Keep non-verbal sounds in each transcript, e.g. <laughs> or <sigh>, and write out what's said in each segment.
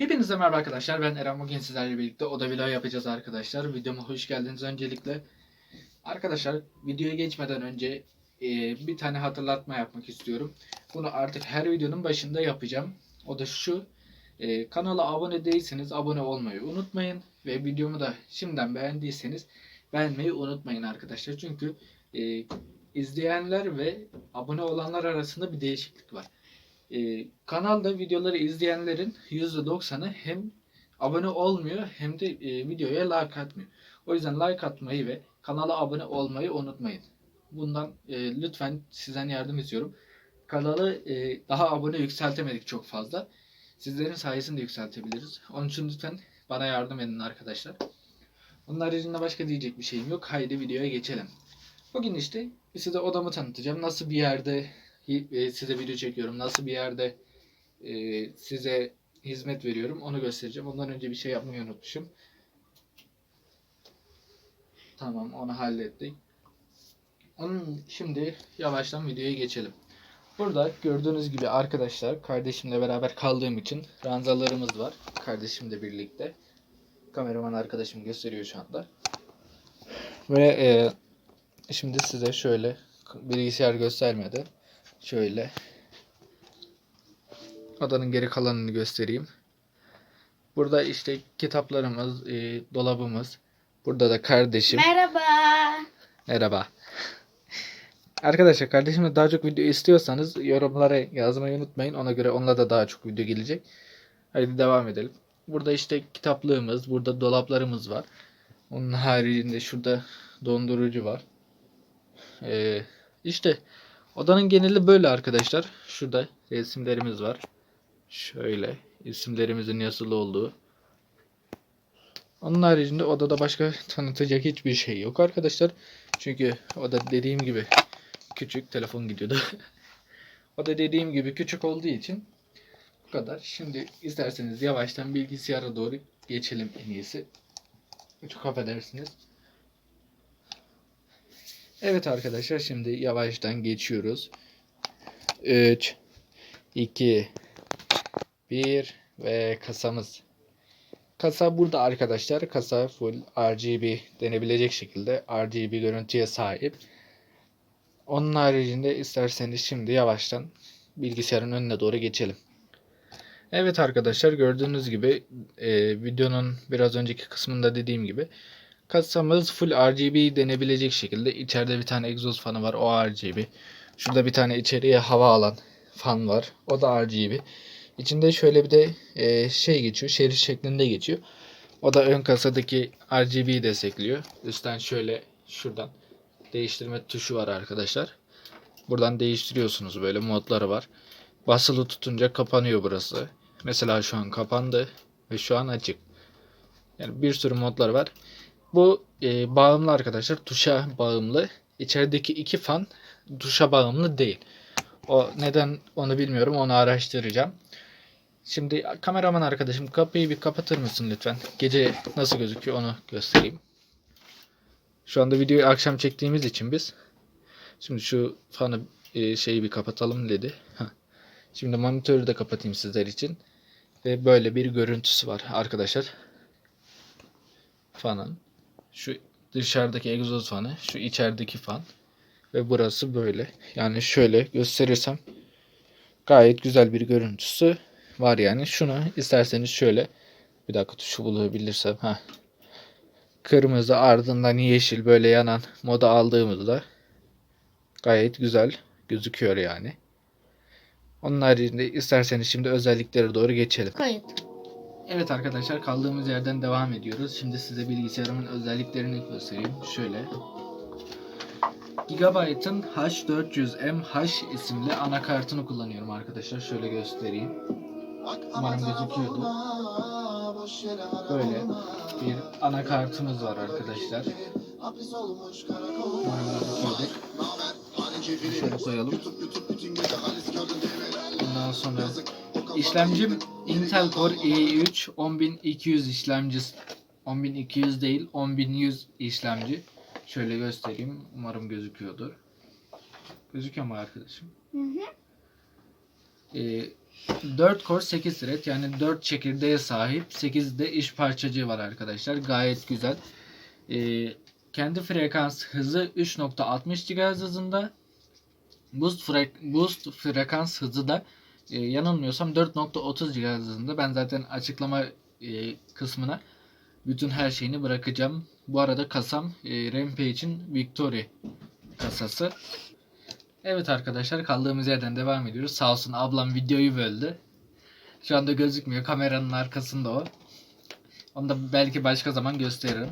Hepinize merhaba arkadaşlar. Ben Eren bugün sizlerle birlikte oda vlog yapacağız arkadaşlar. Videoma hoş geldiniz öncelikle. Arkadaşlar videoya geçmeden önce e, bir tane hatırlatma yapmak istiyorum. Bunu artık her videonun başında yapacağım. O da şu. e, kanala abone değilseniz abone olmayı unutmayın. Ve videomu da şimdiden beğendiyseniz beğenmeyi unutmayın arkadaşlar. Çünkü e, izleyenler ve abone olanlar arasında bir değişiklik var. Ee, kanalda videoları izleyenlerin %90'ı hem abone olmuyor hem de e, videoya like atmıyor. O yüzden like atmayı ve kanala abone olmayı unutmayın. Bundan e, lütfen sizden yardım istiyorum. Kanalı e, daha abone yükseltemedik çok fazla. Sizlerin sayesinde yükseltebiliriz. Onun için lütfen bana yardım edin arkadaşlar. Onun haricinde başka diyecek bir şeyim yok. Haydi videoya geçelim. Bugün işte size odamı tanıtacağım. Nasıl bir yerde e, size video çekiyorum. Nasıl bir yerde e, size hizmet veriyorum onu göstereceğim. Ondan önce bir şey yapmayı unutmuşum. Tamam onu hallettik. Onun şimdi yavaştan videoya geçelim. Burada gördüğünüz gibi arkadaşlar kardeşimle beraber kaldığım için ranzalarımız var. Kardeşimle birlikte. Kameraman arkadaşım gösteriyor şu anda. Ve e, şimdi size şöyle bilgisayar göstermeden Şöyle. Odanın geri kalanını göstereyim. Burada işte kitaplarımız, e, dolabımız. Burada da kardeşim. Merhaba. Merhaba. Arkadaşlar kardeşimle daha çok video istiyorsanız yorumlara yazmayı unutmayın. Ona göre onunla da daha çok video gelecek. Hadi devam edelim. Burada işte kitaplığımız, burada dolaplarımız var. Onun haricinde şurada dondurucu var. Ee, işte Odanın geneli böyle arkadaşlar. Şurada resimlerimiz var. Şöyle isimlerimizin yazılı olduğu. Onun haricinde odada başka tanıtacak hiçbir şey yok arkadaşlar. Çünkü oda dediğim gibi küçük telefon gidiyordu. <laughs> oda dediğim gibi küçük olduğu için bu kadar. Şimdi isterseniz yavaştan bilgisayara doğru geçelim en iyisi. Çok affedersiniz. Evet arkadaşlar şimdi yavaştan geçiyoruz. 3 2 1 ve kasamız. Kasa burada arkadaşlar. Kasa full RGB denebilecek şekilde RGB görüntüye sahip. Onun haricinde isterseniz şimdi yavaştan bilgisayarın önüne doğru geçelim. Evet arkadaşlar gördüğünüz gibi e, videonun biraz önceki kısmında dediğim gibi Kasamız full RGB denebilecek şekilde. İçeride bir tane egzoz fanı var. O RGB. Şurada bir tane içeriye hava alan fan var. O da RGB. İçinde şöyle bir de e, şey geçiyor. Şerit şeklinde geçiyor. O da ön kasadaki RGB'yi destekliyor. Üstten şöyle şuradan değiştirme tuşu var arkadaşlar. Buradan değiştiriyorsunuz böyle modları var. Basılı tutunca kapanıyor burası. Mesela şu an kapandı ve şu an açık. Yani bir sürü modlar var. Bu e, bağımlı arkadaşlar. Tuşa bağımlı. İçerideki iki fan tuşa bağımlı değil. O neden onu bilmiyorum. Onu araştıracağım. Şimdi kameraman arkadaşım kapıyı bir kapatır mısın lütfen? Gece nasıl gözüküyor onu göstereyim. Şu anda videoyu akşam çektiğimiz için biz. Şimdi şu fanı e, şeyi bir kapatalım dedi. Şimdi monitörü de kapatayım sizler için. Ve böyle bir görüntüsü var arkadaşlar. Fanın. Şu dışarıdaki egzoz fanı, şu içerideki fan ve burası böyle. Yani şöyle gösterirsem gayet güzel bir görüntüsü var yani. Şunu isterseniz şöyle bir dakika tuşu bulabilirsem ha. Kırmızı ardından yeşil böyle yanan moda aldığımızda gayet güzel gözüküyor yani. Onun haricinde isterseniz şimdi özelliklere doğru geçelim. Kayıt. Evet arkadaşlar kaldığımız yerden devam ediyoruz. Şimdi size bilgisayarımın özelliklerini göstereyim. Şöyle. Gigabyte'ın H400MH isimli anakartını kullanıyorum arkadaşlar. Şöyle göstereyim. Umarım gözüküyordu. Böyle bir anakartımız var arkadaşlar. Umarım gözüküyordu. Şöyle koyalım. Ondan sonra işlemcim Intel Core i3 10200 işlemcisi 10200 değil 10100 işlemci. Şöyle göstereyim. Umarım gözüküyordur. Gözüküyor mu arkadaşım? Hı hı. Ee, 4 core 8 thread yani 4 çekirdeğe sahip 8 de iş parçacığı var arkadaşlar. Gayet güzel. Ee, kendi frekans hızı 3.60 GHz hızında. Boost, frek- boost frekans hızı da e, yanılmıyorsam 4.30 GHz. Ben zaten açıklama e, kısmına bütün her şeyini bırakacağım. Bu arada kasam e, Rampage'in Victory kasası. Evet arkadaşlar kaldığımız yerden devam ediyoruz. Sağ olsun ablam videoyu böldü. Şu anda gözükmüyor. Kameranın arkasında o. Onu da belki başka zaman gösteririm.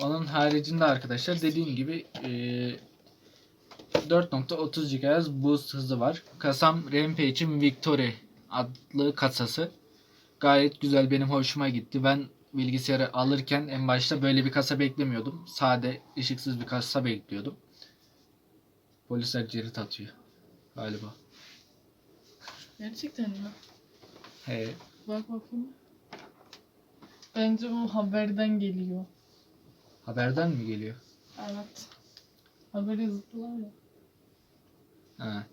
Onun haricinde arkadaşlar dediğim gibi e, 4.30 GHz boost hızı var. Kasam Rampage'in Victory adlı kasası. Gayet güzel benim hoşuma gitti. Ben bilgisayarı alırken en başta böyle bir kasa beklemiyordum. Sade ışıksız bir kasa bekliyordum. Polisler cirit atıyor. Galiba. Gerçekten mi? He. Bak bakayım. Bence bu haberden geliyor. Haberden mi geliyor? Evet. Haber yazıttılar ya. Ha.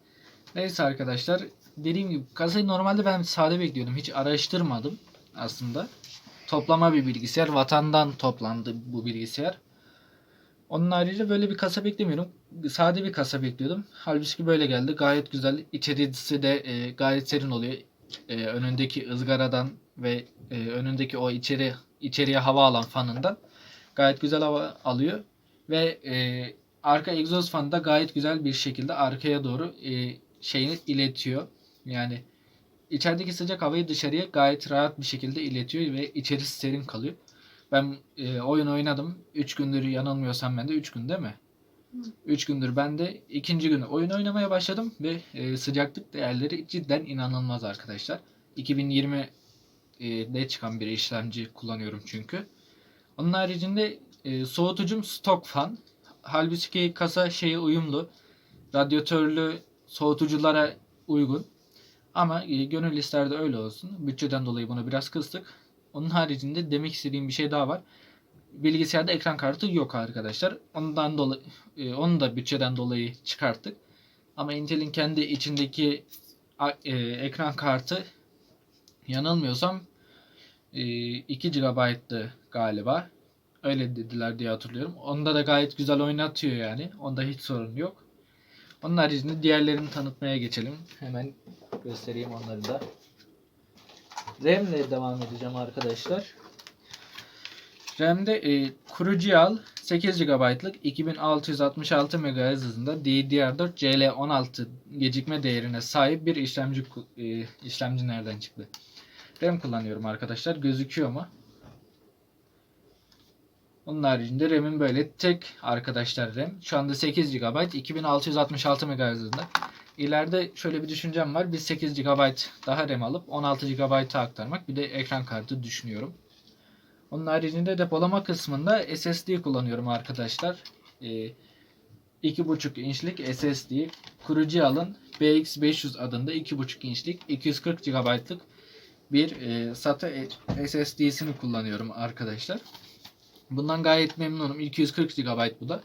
Neyse arkadaşlar. Dediğim gibi kasayı normalde ben sade bekliyordum. Hiç araştırmadım aslında. Toplama bir bilgisayar. Vatandan toplandı bu bilgisayar. Onun harici böyle bir kasa beklemiyorum. Sade bir kasa bekliyordum. Halbuki böyle geldi. Gayet güzel. İçerisi de e, gayet serin oluyor. E, önündeki ızgaradan ve e, önündeki o içeri içeriye hava alan fanından gayet güzel hava alıyor. Ve e, arka egzoz fanı da gayet güzel bir şekilde arkaya doğru e, şeyini iletiyor. Yani içerideki sıcak havayı dışarıya gayet rahat bir şekilde iletiyor ve içerisi serin kalıyor. Ben e, oyun oynadım. 3 gündür yanılmıyorsam ben de 3 gün değil mi? Hı. 3 gündür ben de ikinci günü oyun oynamaya başladım ve e, sıcaklık değerleri cidden inanılmaz arkadaşlar. 2020'de çıkan bir işlemci kullanıyorum çünkü. Onun haricinde e, soğutucum stok fan. Halbuki kasa şeye uyumlu. Radyatörlü soğutuculara uygun. Ama e, gönül ister de öyle olsun. Bütçeden dolayı bunu biraz kıstık. Onun haricinde demek istediğim bir şey daha var. Bilgisayarda ekran kartı yok arkadaşlar. Ondan dolayı e, onu da bütçeden dolayı çıkarttık. Ama Intel'in kendi içindeki e, ekran kartı yanılmıyorsam e, 2 GB'tı galiba. Öyle dediler diye hatırlıyorum. Onda da gayet güzel oynatıyor yani. Onda hiç sorun yok. Onun haricinde diğerlerini tanıtmaya geçelim. Hemen göstereyim onları da. RAM'le devam edeceğim arkadaşlar. RAM'de e, Crucial 8 GB'lık 2666 MHz hızında DDR4 CL16 gecikme değerine sahip bir işlemci e, işlemci nereden çıktı? RAM kullanıyorum arkadaşlar. Gözüküyor mu? Onun haricinde RAM'in böyle tek arkadaşlar RAM. Şu anda 8 GB 2666 MHz hızında. İleride şöyle bir düşüncem var. Bir 8 GB daha RAM alıp 16 GB'a aktarmak. Bir de ekran kartı düşünüyorum. Onun haricinde depolama kısmında SSD kullanıyorum arkadaşlar. Ee, 2.5 inçlik SSD. Crucial'ın BX500 adında 2.5 inçlik 240 GB'lık bir e, SATA SSD'sini kullanıyorum arkadaşlar. Bundan gayet memnunum. 240 GB bu da.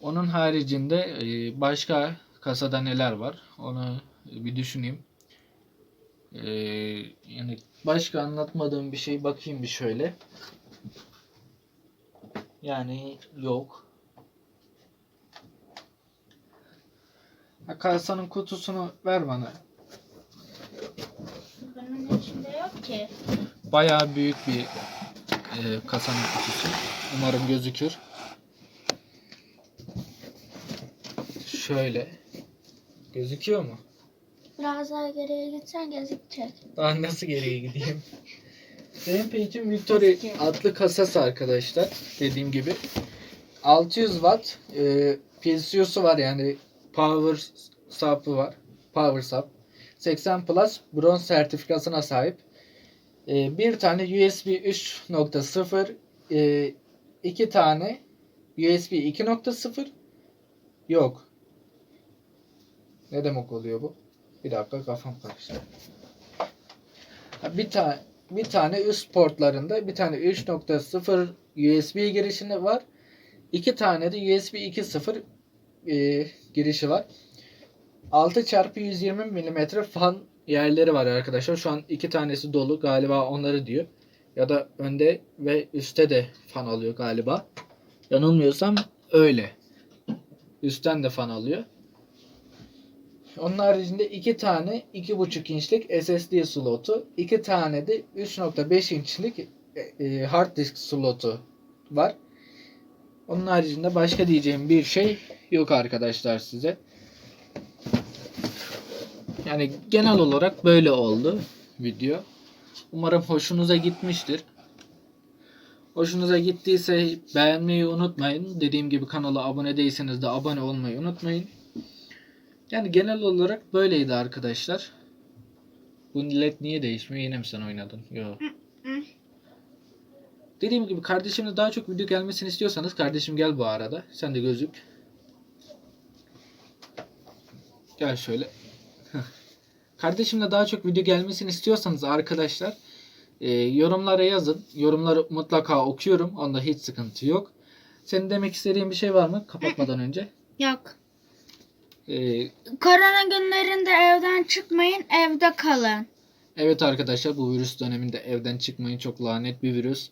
Onun haricinde e, başka kasada neler var? Onu bir düşüneyim. E, yani başka anlatmadığım bir şey bakayım bir şöyle. Yani yok. Kasanın kutusunu ver bana. Bunun içinde yok ki. Bayağı büyük bir e, kasanın kutusu. Umarım gözükür. Şöyle. Gözüküyor mu? Biraz daha geriye gitsen gözükecek. Daha nasıl geriye gideyim? <laughs> Rampage'in Victory adlı kasası arkadaşlar. Dediğim gibi. 600 watt e, PCU'su var yani power supp'ı var. Power sup. 80 plus bronz sertifikasına sahip. E, bir tane USB 3.0 e, iki tane USB 2.0 yok. Ne demek oluyor bu? Bir dakika kafam karıştı. Bir tane bir tane üst portlarında bir tane 3.0 USB girişini var. İki tane de USB 2.0 e, girişi var. 6 çarpı 120 mm fan yerleri var arkadaşlar. Şu an iki tanesi dolu galiba onları diyor. Ya da önde ve üstte de fan alıyor galiba. Yanılmıyorsam öyle. Üstten de fan alıyor. Onun haricinde iki tane 2.5 inçlik SSD slotu, iki tane de 3.5 inçlik e, e, hard disk slotu var. Onun haricinde başka diyeceğim bir şey yok arkadaşlar size. Yani genel olarak böyle oldu video. Umarım hoşunuza gitmiştir. Hoşunuza gittiyse beğenmeyi unutmayın. Dediğim gibi kanala abone değilseniz de abone olmayı unutmayın. Yani genel olarak böyleydi arkadaşlar. Bu led niye değişmiyor? Yine mi sen oynadın? Yok. Dediğim gibi kardeşimle daha çok video gelmesini istiyorsanız kardeşim gel bu arada. Sen de gözük. Gel şöyle. <laughs> Kardeşimle daha çok video gelmesini istiyorsanız arkadaşlar e, yorumlara yazın. Yorumları mutlaka okuyorum. Onda hiç sıkıntı yok. Senin demek istediğin bir şey var mı kapatmadan önce? <laughs> Yok. E, Korona günlerinde evden çıkmayın, evde kalın. evet arkadaşlar bu virüs döneminde evden çıkmayın. Çok lanet bir virüs.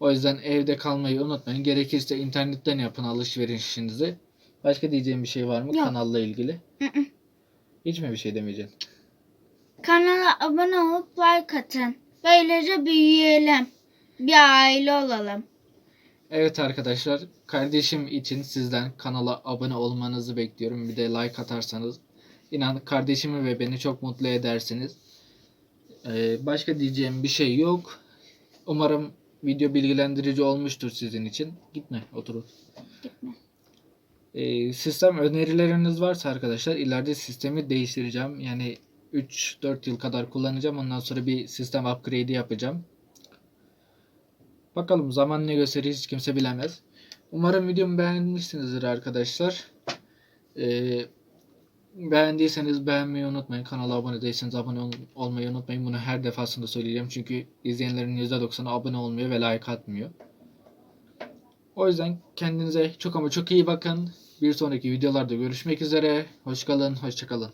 O yüzden evde kalmayı unutmayın. Gerekirse internetten yapın alışverişinizi. Başka diyeceğim bir şey var mı Yok. kanalla ilgili? Hiç mi bir şey demeyeceksin? Kanala abone olup like atın. Böylece büyüyelim. Bir aile olalım. Evet arkadaşlar kardeşim için sizden kanala abone olmanızı bekliyorum. Bir de like atarsanız inan kardeşimi ve beni çok mutlu edersiniz. Ee, başka diyeceğim bir şey yok. Umarım video bilgilendirici olmuştur sizin için. Gitme otur. Gitme. Ee, sistem önerileriniz varsa arkadaşlar ileride sistemi değiştireceğim. Yani 3-4 yıl kadar kullanacağım. Ondan sonra bir sistem upgrade'i yapacağım. Bakalım zaman ne gösterir hiç kimse bilemez. Umarım videomu beğenmişsinizdir arkadaşlar. Ee, beğendiyseniz beğenmeyi unutmayın. Kanala abone değilseniz abone ol- olmayı unutmayın. Bunu her defasında söyleyeceğim. Çünkü izleyenlerin %90'ı abone olmuyor ve like atmıyor. O yüzden kendinize çok ama çok iyi bakın. Bir sonraki videolarda görüşmek üzere. Hoş kalın, hoşça kalın.